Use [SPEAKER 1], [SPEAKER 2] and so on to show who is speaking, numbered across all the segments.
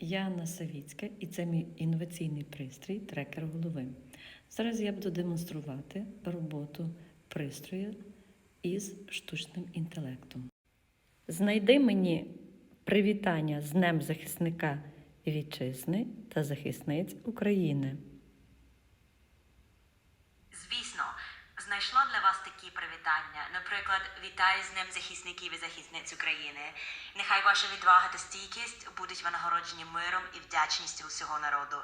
[SPEAKER 1] Я Анна Савіцька і це мій інноваційний пристрій трекер голови. Зараз я буду демонструвати роботу пристрою із штучним інтелектом. Знайди мені привітання з Днем захисника вітчизни та захисниць України.
[SPEAKER 2] Знайшла для вас такі привітання. Наприклад, вітаю з Днем захисників і захисниць України. Нехай ваша відвага та стійкість будуть винагороджені миром і вдячністю усього народу.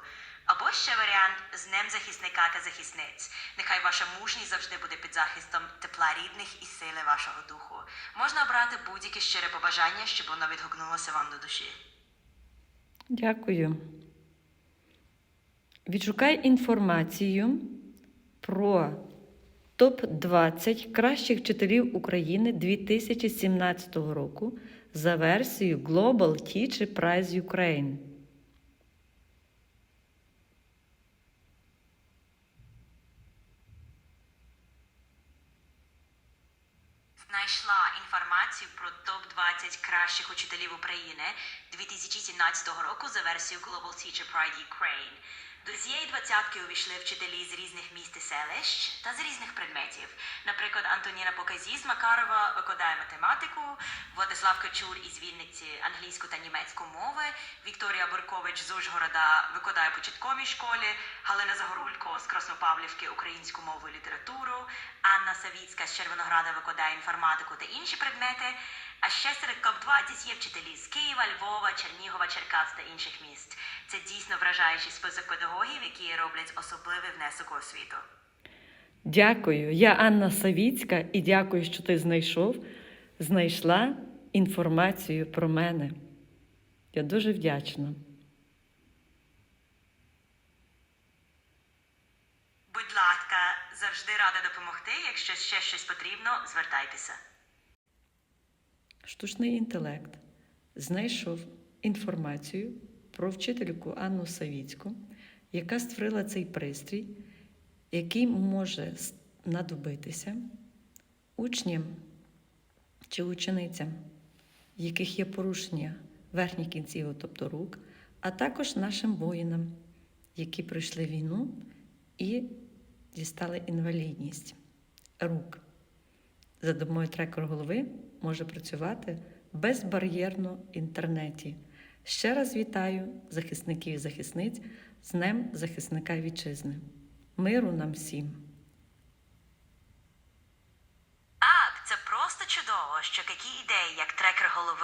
[SPEAKER 2] Або ще варіант з Днем захисника та захисниць. Нехай ваша мужність завжди буде під захистом тепла рідних і сили вашого духу. Можна обрати будь-яке щире побажання, щоб воно відгукнулося вам до душі.
[SPEAKER 1] Дякую. Відшукай інформацію про топ-20 кращих вчителів України 2017 року за версією Global Teacher Prize Ukraine.
[SPEAKER 2] Знайшла інформацію про топ-20 кращих учителів України 2017 року за версією Global Teacher Pride Ukraine. До цієї двадцятки увійшли вчителі з різних міст і селищ та з різних предметів. Наприклад, Антоніна Показі з Макарова викладає математику, Владислав Качур із Вінниці англійську та німецьку мови, Вікторія Боркович з Ужгорода викладає початковій школі, Галина Загорулько з Краснопавлівки українську мову і літературу, Анна Савіцька з Червонограда викладає інформатику та інші предмети. А ще серед КОП-20 є вчителі з Києва, Львова, Чернігова, Черкас та інших міст. Це дійсно вражаючий список педагогів, які роблять особливий внесок у освіту.
[SPEAKER 1] Дякую. Я Анна Савіцька і дякую, що ти знайшов, знайшла інформацію про мене. Я дуже вдячна.
[SPEAKER 2] Будь ласка, завжди рада допомогти. Якщо ще щось потрібно, звертайтеся.
[SPEAKER 1] Штучний інтелект знайшов інформацію про вчительку Анну Савіцьку, яка створила цей пристрій, який може знадобитися учням чи ученицям, в яких є порушення верхніх кінців, тобто рук, а також нашим воїнам, які пройшли війну і дістали інвалідність рук за допомогою трекер голови може працювати безбар'єрно в інтернеті. Ще раз вітаю захисників і захисниць з Днем захисника Вітчизни. Миру нам всім. Так, це просто чудово, що такі ідеї, як трекер голови.